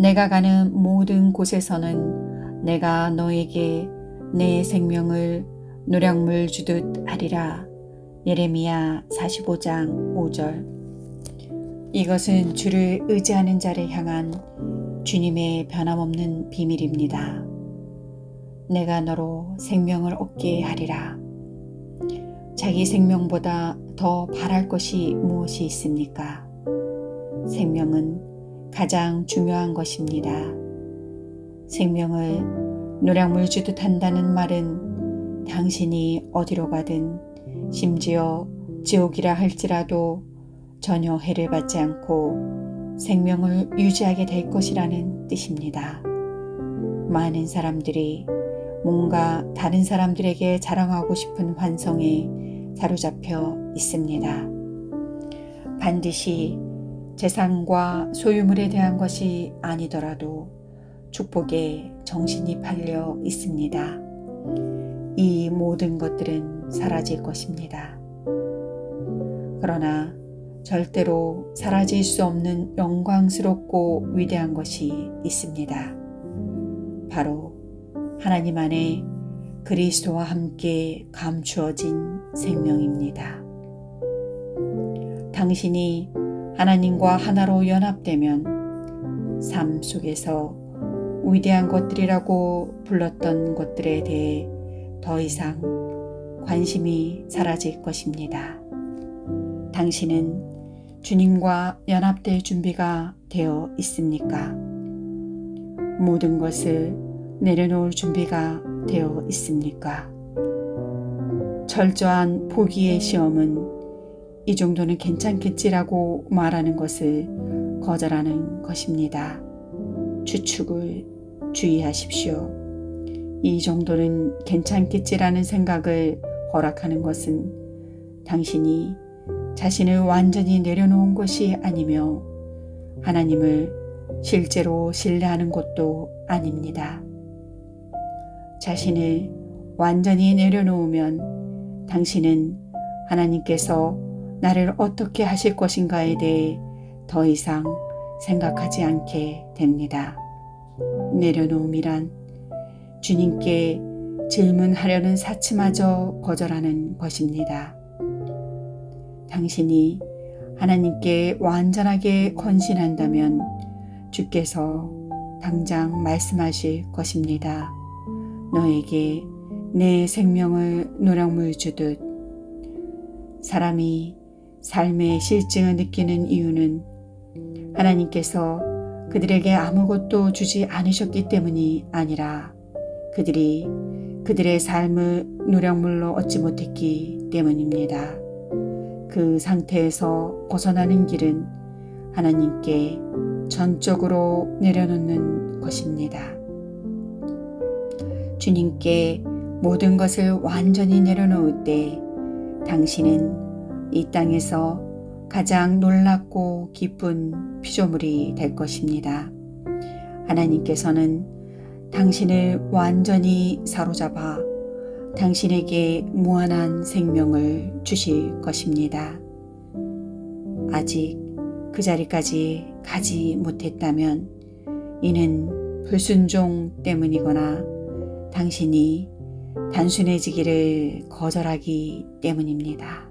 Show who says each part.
Speaker 1: 내가 가는 모든 곳에서는 내가 너에게 내 생명을 노량물 주듯 하리라. 예레미야 45장 5절. 이것은 주를 의지하는 자를 향한 주님의 변함없는 비밀입니다. 내가 너로 생명을 얻게 하리라. 자기 생명보다 더 바랄 것이 무엇이 있습니까? 생명은 가장 중요한 것입니다. 생명을 노량물 주듯 한다는 말은 당신이 어디로 가든 심지어 지옥이라 할지라도 전혀 해를 받지 않고 생명을 유지하게 될 것이라는 뜻입니다. 많은 사람들이 뭔가 다른 사람들에게 자랑하고 싶은 환성에 사로잡혀 있습니다. 반드시 재산과 소유물에 대한 것이 아니더라도 축복에 정신이 팔려 있습니다. 이 모든 것들은 사라질 것입니다. 그러나 절대로 사라질 수 없는 영광스럽고 위대한 것이 있습니다. 바로 하나님 안에 그리스도와 함께 감추어진 생명입니다. 당신이 하나님과 하나로 연합되면 삶 속에서 위대한 것들이라고 불렀던 것들에 대해 더 이상 관심이 사라질 것입니다. 당신은 주님과 연합될 준비가 되어 있습니까? 모든 것을 내려놓을 준비가 되어 있습니까? 철저한 포기의 시험은 이 정도는 괜찮겠지라고 말하는 것을 거절하는 것입니다. 추측을 주의하십시오. 이 정도는 괜찮겠지라는 생각을 허락하는 것은 당신이 자신을 완전히 내려놓은 것이 아니며 하나님을 실제로 신뢰하는 것도 아닙니다. 자신을 완전히 내려놓으면 당신은 하나님께서 나를 어떻게 하실 것인가에 대해 더 이상 생각하지 않게 됩니다. 내려놓음이란 주님께 질문하려는 사치마저 거절하는 것입니다. 당신이 하나님께 완전하게 헌신한다면 주께서 당장 말씀하실 것입니다. 너에게 내 생명을 노량물 주듯 사람이 삶의 실증을 느끼는 이유는 하나님께서 그들에게 아무것도 주지 않으셨기 때문이 아니라 그들이 그들의 삶을 노력물로 얻지 못했기 때문입니다. 그 상태에서 벗어나는 길은 하나님께 전적으로 내려놓는 것입니다. 주님께 모든 것을 완전히 내려놓을 때 당신은 이 땅에서 가장 놀랍고 기쁜 피조물이 될 것입니다. 하나님께서는 당신을 완전히 사로잡아 당신에게 무한한 생명을 주실 것입니다. 아직 그 자리까지 가지 못했다면 이는 불순종 때문이거나 당신이 단순해지기를 거절하기 때문입니다.